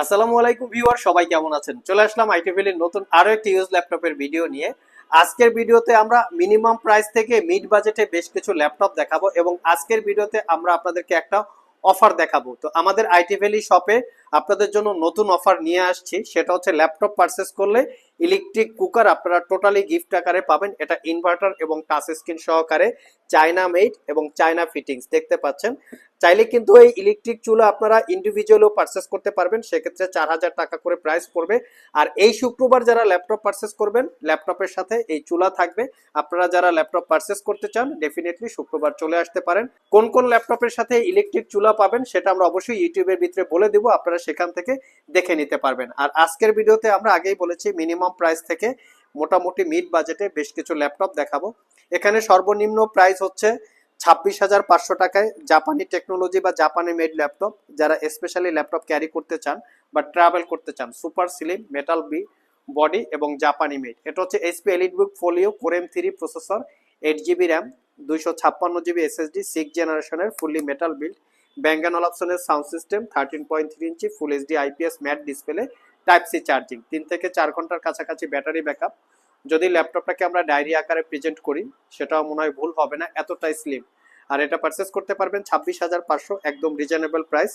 আসসালামু আলাইকুম ভিউয়ার, সবাই কেমন আছেন? চলে আসলাম আইটিভিলির নতুন আরও একটি ইউজ ল্যাপটপের ভিডিও নিয়ে। আজকের ভিডিওতে আমরা মিনিমাম প্রাইস থেকে মিড বাজেটে বেশ কিছু ল্যাপটপ দেখাবো এবং আজকের ভিডিওতে আমরা আপনাদেরকে একটা অফার দেখাবো। তো আমাদের আইটি ভ্যালি শপে আপনাদের জন্য নতুন অফার নিয়ে আসছি, সেটা হচ্ছে ল্যাপটপ পারচেস করলে ইলেকট্রিক কুকার আপনারা টোটালি গিফট আকারে পাবেন। এটা ইনভার্টার এবং টাচ স্ক্রিন সহকারে চায়না মেড এবং চায়না ফিটিংস, দেখতে পাচ্ছেন। চাইলে কিন্তু এই ইলেকট্রিক চুলা আপনারা ইন্ডিভিজুয়ালও পারচেস করতে পারবেন, সেক্ষেত্রে চার হাজার টাকা করে প্রাইস পড়বে। আর এই শুক্রবার যারা ল্যাপটপ পারচেস করবেন ল্যাপটপের সাথে এই চুলা থাকবে। আপনারা যারা ল্যাপটপ পারচেস করতে চান ডেফিনেটলি শুক্রবার চলে আসতে পারেন। কোন কোন ল্যাপটপের সাথে ইলেকট্রিক চুলা পাবেন, সেটা আমরা অবশ্যই ইউটিউবের ভিতরে বলে দেবো, আপনারা সেখান থেকে দেখে নিতে পারবেন। আর আজকের ভিডিওতে আমরা আগেই বলেছি মিনিমাম প্রাইস থেকে মোটামুটি মিড বাজেটে বেশ কিছু ল্যাপটপ দেখাবো। এখানে সর্বনিম্ন প্রাইস হচ্ছে ছাব্বিশ হাজার পাঁচশো টাকায় জাপানি টেকনোলজি বা জাপানি মেড ল্যাপটপ যারা স্পেশালি ল্যাপটপ ক্যারি করতে চান বা ট্রাভেল করতে চান super slim metal B body এবং জাপানি মেড এটা হচ্ছে HP EliteBook Folio core m three processor eight GB RAM দুইশো ছাপ্পান্ন জিবি এসএসডি সিক্স জেনারেশনের ফুললি মেটাল বিল্ড ব্যাঙ্গানল অপশনের sound system thirteen point three inch full HD IPS matte display type C charging তিন থেকে চার ঘণ্টার কাছাকাছি ব্যাটারি ব্যাকআপ যদি ল্যাপটপটাকে আমরা ডায়েরি আকারে প্রেজেন্ট করি, সেটাও মনে হয় ভুল হবে না, এতটাই স্লিম আর এটা পারচেস করতে পারবেন ছাব্বিশ হাজার পাঁচশো, একদম রিজনেবল প্রাইস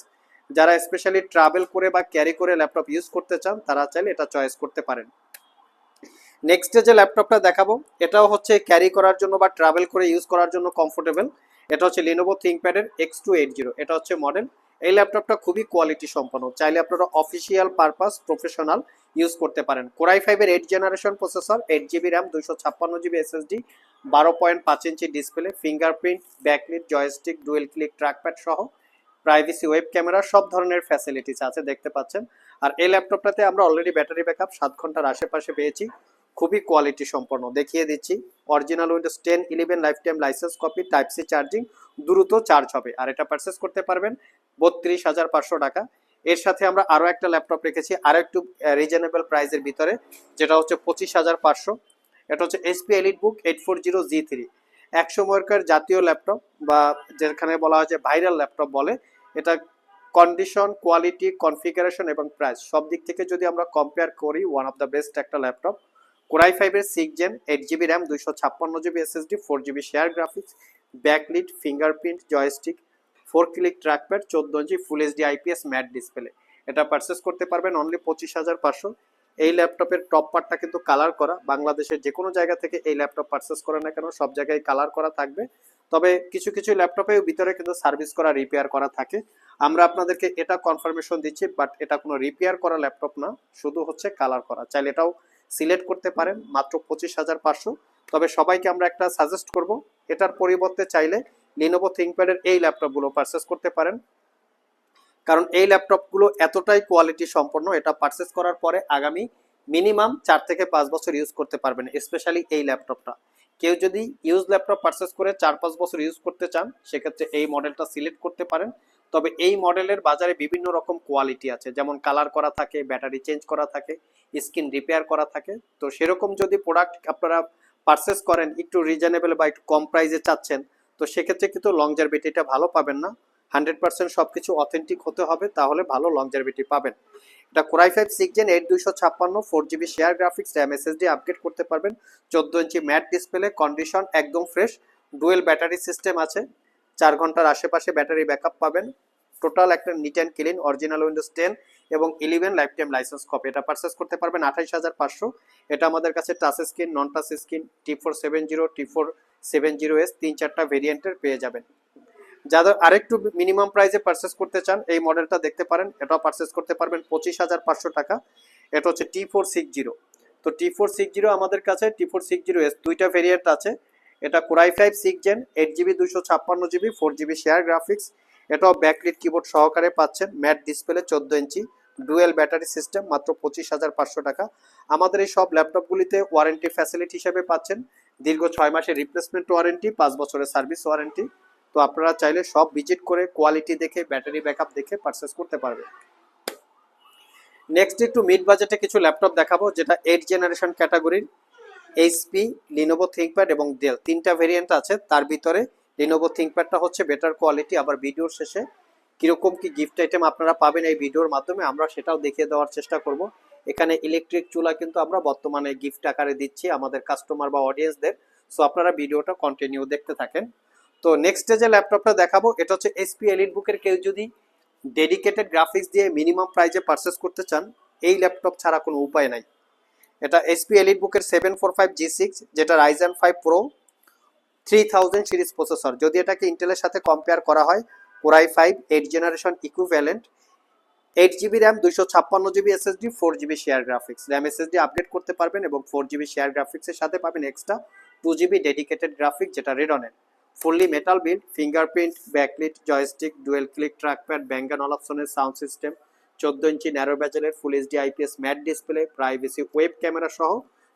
যারা স্পেশালি ট্রাভেল করে বা ক্যারি করে ল্যাপটপ ইউজ করতে চান, তারা চাইলে এটা চয়েস করতে পারেন। নেক্সট যে ল্যাপটপটা দেখাবো, এটাও হচ্ছে ক্যারি করার জন্য বা ট্রাভেল করে ইউজ করার জন্য কমফোর্টেবল এটা হচ্ছে লিনোভো থিঙ্কপ্যাডের এক্স টু এইট জিরো এটা হচ্ছে মডেল এই ল্যাপটপটা খুবই কোয়ালিটি সম্পন্ন। চাইলে আপনারা অফিসিয়াল পারপাস প্রফেশনাল ইউজ করতে পারেন। কোরাই ফাইভের eight generation processor eight GB RAM দুইশো ছাপ্পান্ন জিবি এসএসডি বারো পয়েন্ট পাঁচ ইঞ্চি display fingerprint backlit joystick dual click trackpad সহ প্রাইভেসি ওয়েব ক্যামেরা সব ধরনের ফ্যাসিলিটিস আছে, দেখতে পাচ্ছেন। আর এই ল্যাপটপটাতে আমরা অলরেডি ব্যাটারি ব্যাকআপ সাত ঘণ্টার আশেপাশে পেয়েছি। খুবই কোয়ালিটি সম্পন্ন। দেখিয়ে দিচ্ছি original Windows ten eleven lifetime licence copy type C charging দ্রুত চার্জ হবে। আর এটা পারচেস করতে পারবেন বত্রিশ হাজার পাঁচশো টাকা। এর সাথে আমরা আরও একটা ল্যাপটপ রেখেছি আরও একটু রিজনেবল প্রাইসের ভিতরে, যেটা হচ্ছে পঁচিশ হাজার পাঁচশো। এটা হচ্ছে HP EliteBook eight four zero G three এক সময়কার জাতীয় ল্যাপটপ বা যেখানে বলা হয় যে ভাইরাল ল্যাপটপ বলে, এটা কন্ডিশন কোয়ালিটি কনফিগারেশন এবং প্রাইস সব দিক থেকে যদি আমরা কম্পেয়ার করি ওয়ান অফ দ্য বেস্ট একটা ল্যাপটপ। কোরাই ফাইভের six gen eight GB RAM দুইশো ছাপ্পান্ন GB SSD four GB share graphics backlit fingerprint joystick four click trackpad চোদ্দ inch full HD IPS matte display এটা পারচেস করতে পারবেন only পঁচিশ হাজার পাঁচশো। এই ল্যাপটপের টপ পার্টটা কিন্তু কালার করা। বাংলাদেশের যে কোনো জায়গা থেকে এই ল্যাপটপ পারচেস করে না কেন, সব জায়গায় কালার করা থাকবে। তবে কিছু কিছু ল্যাপটপের ভিতরে কিন্তু সার্ভিস করা রিপেয়ার করা থাকে। আমরা আপনাদেরকে এটা কনফার্মেশন দিচ্ছি বাট এটা কোনো রিপেয়ার করা ল্যাপটপ না। শুধু হচ্ছে কালার করা। চাইলে এটাও সিলেক্ট করতে পারেন, মাত্র পঁচিশ হাজার পাঁচশো। তবে সবাইকে আমরা একটা সাজেস্ট করব, এটার পরিবর্তে চাইলে লিনোভো থিঙ্কপ্যাডের এই ল্যাপটপগুলো পারচেস করতে পারেন। কারণ এই ল্যাপটপগুলো এতটাই কোয়ালিটি সম্পন্ন, এটা পারচেস করার পরে আগামী মিনিমাম চার থেকে পাঁচ বছর ইউজ করতে পারবেন স্পেশালি এই ল্যাপটপটা। কেউ যদি ইউজ ল্যাপটপ পারচেস করে চার পাঁচ বছর ইউজ করতে চান, সেক্ষেত্রে এই মডেলটা সিলেক্ট করতে পারেন। তবে এই মডেলের বাজারে বিভিন্ন রকম কোয়ালিটি আছে, যেমন কালার করা থাকে ব্যাটারি চেঞ্জ করা থাকে স্ক্রিন রিপেয়ার করা থাকে। তো সেরকম যদি প্রোডাক্ট আপনারা পারচেস করেন, একটু রিজনেবল বা একটু কম প্রাইসে চাচ্ছেন তো সেক্ষেত্রে কিন্তু লংজারভিটিটা ভালো পাবেন না। হান্ড্রেড পার্সেন্ট সব কিছু অথেন্টিক হতে হবে, তাহলে ভালো লংজারভিটি পাবেন। এটা core i five six gen eight দুইশো ছাপ্পান্ন four GB share graphics RAM SSD upgrade করতে পারবেন। চোদ্দ ইঞ্চি ম্যাট ডিসপ্লে কন্ডিশন একদম ফ্রেশ ডুয়েল ব্যাটারি সিস্টেম আছে। চার ঘণ্টার আশেপাশে ব্যাটারি ব্যাকআপ পাবেন। টোটাল একটা neat and clean original Windows ten এবং eleven life time licence copy এটা পারচেস করতে পারবেন আঠাইশ হাজার পাঁচশো। এটা আমাদের কাছে touch screen non touch screen T four seven zero T four seven zero S তিন চারটা ভেরিয়েন্টের পেয়ে যাবেন। যাদের আরেকটু মিনিমাম প্রাইসে পারচেস করতে চান, এই মডেলটা দেখতে পারেন। এটাও পারচেস করতে পারবেন পঁচিশ হাজার পাঁচশো টাকা। এটা হচ্ছে টি ফোর সিক্স জিরো তো টি ফোর সিক্স জিরো আমাদের কাছে T four six zero S দুইটা ভেরিয়েন্ট আছে। এটা core i five six gen eight GB দুশো ছাপ্পান্ন GB four GB share graphics এটাও ব্যাকলিট কিবোর্ড সহকারে পাচ্ছেন ম্যাট ডিসপ্লে চোদ্দ ইঞ্চি ডুয়েল ব্যাটারি সিস্টেম মাত্র পঁচিশ হাজার পাঁচশো টাকা। আমাদের এই সব ল্যাপটপগুলিতে ওয়ারেন্টি ফ্যাসিলিটি হিসেবে পাচ্ছেন। দীর্ঘ ছয় মাসের রিপ্লেসমেন্ট ওয়ারেন্টি পাঁচ বছরের সার্ভিস ওয়ারেন্টি তো আপনারা চাইলে সব ভিজিট করে কোয়ালিটি দেখে ব্যাটারি ব্যাকআপ দেখে পারচেস করতে পারবেন। নেক্সট একটু মিড বাজেটে কিছু ল্যাপটপ দেখাবো, যেটা এইট জেনারেশন ক্যাটাগরির এইচপি লিনোভো থিঙ্কপ্যাড এবং ডেল তিনটা ভেরিয়েন্ট আছে, তার ভিতরে লিনোভো থিঙ্কপ্যাডটা হচ্ছে বেটার কোয়ালিটি আবার ভিডিওর শেষে। কীরকম কি গিফট আইটেম আপনারা পাবেন এই ভিডিওর মাধ্যমে, আমরা সেটাও দেখিয়ে দেওয়ার চেষ্টা করব। এখানে ইলেকট্রিক চুলা কিন্তু আমরা বর্তমানে গিফট আকারে দিচ্ছি আমাদের কাস্টমার বা অডিয়েন্সদের সো আপনারা ভিডিওটা কন্টিনিউ দেখতে থাকেন। তো নেক্সট যে ল্যাপটপটা দেখাবো, এটা হচ্ছে এসপি এলিট বুকের কেউ যদি ডেডিকেটেড গ্রাফিক্স দিয়ে মিনিমাম প্রাইজে পারচেস করতে চান, এই ল্যাপটপ ছাড়া কোনো উপায় নাই। এটা এসপি এলিট বুকের seven four five G six যেটা Ryzen five pro three thousand series processor যদি এটাকে ইন্টেলের সাথে কম্পেয়ার করা হয় core i five eight generation equivalent eight GB RAM দুইশো ছাপ্পান্ন GB SSD four GB share graphics RAM SSD update করতে পারবেন এবং ফোর জিবি শেয়ার গ্রাফিক্সের সাথে পাবেন extra two GB dedicated graphic যেটা রেডনের fully metal build fingerprint backlit joystick dual click trackpad ব্যাঙ্গান অপশনের সাউন্ড সিস্টেম চোদ্দ ইঞ্চি narrow ব্যাজেলের full HD IPS matte display privacy web camera সহ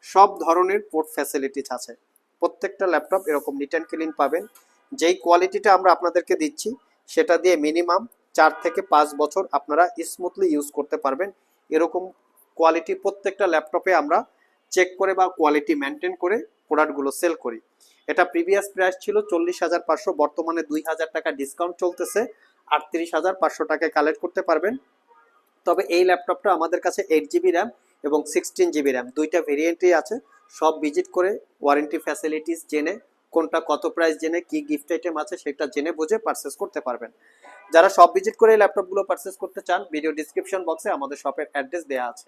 সব ধরনের পোর্ট ফ্যাসিলিটিস আছে। প্রত্যেকটা ল্যাপটপ এরকম নিট অ্যান্ড ক্লিন পাবেন। যেই কোয়ালিটিটা আমরা আপনাদেরকে দিচ্ছি, সেটা দিয়ে মিনিমাম চার থেকে পাঁচ বছর আপনারা স্মুথলি ইউজ করতে পারবেন। এরকম কোয়ালিটি প্রত্যেকটা ল্যাপটপে আমরা চেক করে বা কোয়ালিটি মেনটেন করে প্রোডাক্টগুলো সেল করি। এটা প্রিভিয়াস প্রাইস ছিল চল্লিশ হাজার পাঁচশো, বর্তমানে দুই হাজার টাকা ডিসকাউন্ট চলতেছে। আটত্রিশ হাজার পাঁচশো টাকায় কালেক্ট করতে পারবেন। তবে এই ল্যাপটপটা আমাদের কাছে এইট জিবি র্যাম এবং সিক্সটিন জিবি র্যাম দুইটা ভেরিয়েন্টই আছে। সব ভিজিট করে ওয়ারেন্টি ফ্যাসিলিটিস জেনে কোনটা কত প্রাইস জেনে কি গিফট আইটেম আছে সেটা জেনে বুঝে পারচেস করতে পারবেন। যারা সব ভিজিট করে ল্যাপটপ ল্যাপটপগুলো পারচেস করতে চান ভিডিও ডিসক্রিপশন বক্সে আমাদের শপের অ্যাড্রেস দেওয়া আছে।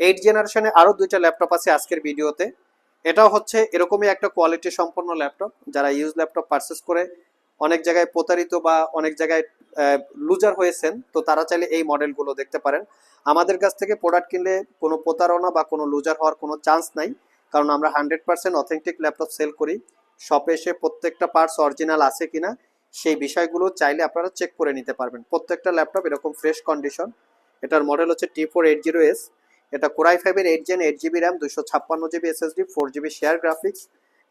এইট জেনারেশনে আরও দুইটা ল্যাপটপ আছে আজকের ভিডিওতে। এটাও হচ্ছে এরকমই একটা কোয়ালিটি সম্পন্ন ল্যাপটপ যারা ইউজ ল্যাপটপ পারচেস করে অনেক জায়গায় প্রতারিত বা অনেক জায়গায় লুজার হয়েছেন, তো তারা চাইলে এই মডেলগুলো দেখতে পারেন। আমাদের কাছ থেকে প্রোডাক্ট কিনলে কোনো প্রতারণা বা কোনো লুজার হওয়ার কোনো চান্স নাই, কারণ আমরা hundred percent authentic laptop sale করি। শপে এসে প্রত্যেকটা পার্টস অরিজিনাল আছে কিনা, সেই বিষয়গুলো চাইলে আপনারা চেক করে নিতে পারবেন। প্রত্যেকটা ল্যাপটপ এরকম ফ্রেশ কন্ডিশন এটার মডেল হচ্ছে T four eight zero S এটা কোরাই ফাইভের eight gen eight GB RAM দুশো ছাপ্পান্ন GB SSD four GB share graphics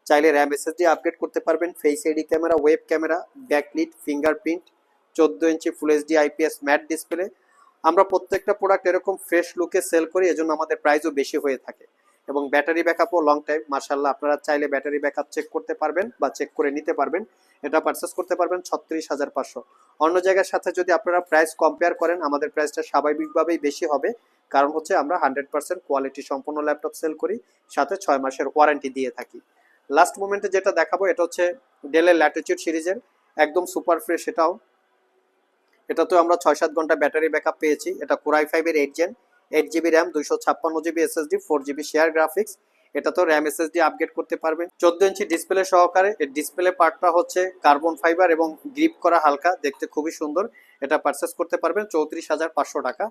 চাইলে র্যাম এসএসডি আপগ্রেড করতে পারবেন। ফেস এডি camera web camera backlit fingerprint চোদ্দ inch full HD IPS matte display আমরা প্রত্যেকটা প্রোডাক্ট এরকম ফ্রেশ লুকে সেল করি, এজন্য আমাদের প্রাইসও বেশি হয়ে থাকে। এবং ব্যাটারি ব্যাক ব্যাকআপও লং টাইম মার্শাল্লাহ আপনারা চাইলে ব্যাটারি ব্যাকআপ চেক করতে পারবেন বা চেক করে নিতে পারবেন। এটা পারচেস করতে পারবেন ছত্রিশ হাজার পাঁচশো। অন্য জায়গার সাথে যদি আপনারা প্রাইস কম্পেয়ার করেন, আমাদের প্রাইসটা স্বাভাবিকভাবেই বেশি হবে। কারণ হচ্ছে আমরা হান্ড্রেড পার্সেন্ট কোয়ালিটি সম্পন্ন ল্যাপটপ সেল করি, সাথে ছয় মাসের ওয়ারেন্টি দিয়ে থাকি। লাস্ট মোমেন্টে যেটা দেখাবো, এটা হচ্ছে ডেলের ল্যাটিচিউড সিরিজের, একদম সুপার ফ্রেশ এটাও। এটাতেও আমরা ছয় সাত ঘণ্টা ব্যাটারি ব্যাকআপ পেয়েছি। এটা কোরাই ফাইভের eight gen eight GB RAM দুইশো ছাপ্পান্ন GB SSD four GB share graphics এটা তো র্যাম এসএসডি আপগ্রেড করতে পারবেন চোদ্দ ইঞ্চি ডিসপ্লে সহকারে, এর ডিসপ্লে পার্টটা হচ্ছে কার্বন ফাইবার এবং গ্রিপ করা হালকা, দেখতে খুবই সুন্দর। এটা পারচেস করতে পারবেন চৌত্রিশ হাজার পাঁচশো টাকা।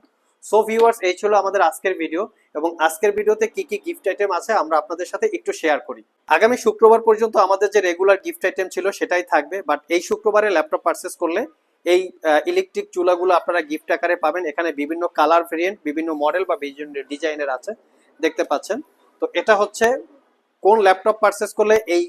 সো ভিউয়ার্স এই ছিল আমাদের আজকের ভিডিও এবং আজকের ভিডিওতে কি কি গিফট আইটেম আছে আমরা আপনাদের সাথে একটু শেয়ার করি। আগামী শুক্রবার পর্যন্ত আমাদের যে রেগুলার গিফট আইটেম ছিল সেটাই থাকবে বাট এই শুক্রবারে ল্যাপটপ পারচেস করলে এই ইলেকট্রিক চুলাগুলো আপনারা গিফট আকারে পাবেন। এখানে বিভিন্ন কালার ভেরিয়েন্ট বিভিন্ন মডেল বা বিভিন্ন ডিজাইনের আছে, দেখতে পাচ্ছেন। তো এটা হচ্ছে কোন ল্যাপটপ পারচেস করলে এই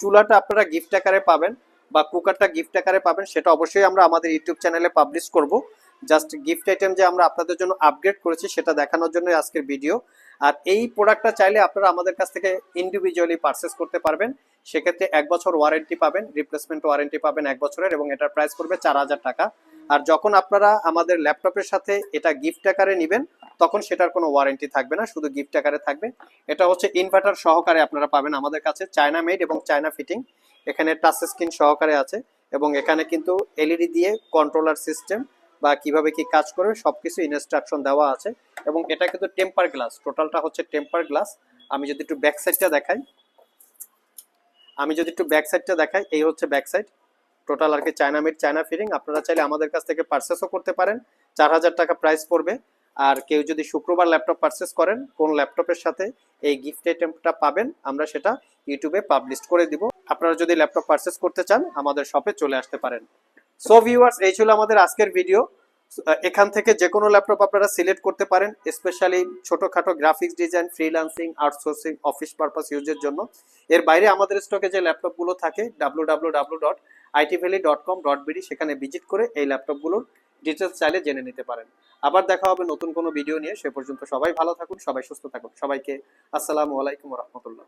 চুলাটা আপনারা গিফট আকারে পাবেন বা কুকারটা গিফট আকারে পাবেন সেটা অবশ্যই আমরা আমাদের ইউটিউব চ্যানেলে পাবলিশ করব। জাস্ট গিফট আইটেম যে আমরা আপনাদের জন্য আপগ্রেড করেছি সেটা দেখানোর জন্য আজকের ভিডিও আর এই প্রোডাক্টটা চাইলে আপনারা আমাদের কাছ থেকে ইন্ডিভিজুয়ালি পারচেস করতে পারবেন। সেক্ষেত্রে এক বছর ওয়ারেন্টি পাবেন রিপ্লেসমেন্ট ওয়ারেন্টি পাবেন এক বছরের এবং এটার প্রাইস পড়বে চার হাজার টাকা। আর যখন আপনারা আমাদের ল্যাপটপের সাথে এটা গিফট আকারে নেবেন, তখন সেটার কোনো ওয়ারেন্টি থাকবে না, শুধু গিফট আকারে থাকবে। এটা হচ্ছে ইনভার্টার সহকারে আপনারা পাবেন আমাদের কাছে চায়না মেড এবং চায়না ফিটিং এখানে টাচ স্ক্রিন সহকারে আছে এবং এখানে কিন্তু এলইডি দিয়ে কন্ট্রোলার সিস্টেম বা কীভাবে কি কাজ করবে, সবকিছু ইনস্ট্রাকশন দেওয়া আছে। এবং এটা কিন্তু টেম্পার গ্লাস টোটালটা হচ্ছে টেম্পার গ্লাস আমি যদি একটু ব্যাক সাইডটা দেখাই। আমি যদি একটু ব্যাক সাইডটা দেখাই, এই হচ্ছে ব্যাক সাইড টোটাল আর কি চায়না মেড চায়না ফিটিং আপনারা চাইলে আমাদের কাছ থেকে পারচেসও করতে পারেন। চার হাজার টাকা প্রাইস পড়বে। আর কেউ যদি শুক্রবার ল্যাপটপ পারচেস করেন, কোন ল্যাপটপের সাথে এই গিফট আইটেমটা পাবেন, আমরা সেটা ইউটিউবে পাবলিশ করে দিব। আপনারা যদি ল্যাপটপ পারচেস করতে চান, আমাদের শপে চলে আসতে পারেন। সো ভিউয়ার্স এই ছিল আমাদের আজকের ভিডিও এখান থেকে যে কোনো ল্যাপটপ আপনারা সিলেক্ট করতে পারেন স্পেশালি ছোটখাটো graphics design freelancing outsourcing office purpose ইউজের জন্য। এর বাইরে আমাদের স্টকে যে ল্যাপটপগুলো থাকে W W dot dot com dot BD সেখানে ভিজিট করে এই ল্যাপটপগুলোর ডিটেলস চাইলে জেনে নিতে পারেন। আবার দেখা হবে নতুন কোনো ভিডিও নিয়ে। সে পর্যন্ত সবাই ভালো থাকুন, সবাই সুস্থ থাকুন। সবাইকে আসসালামু আলাইকুম রহমতুল্লাহ।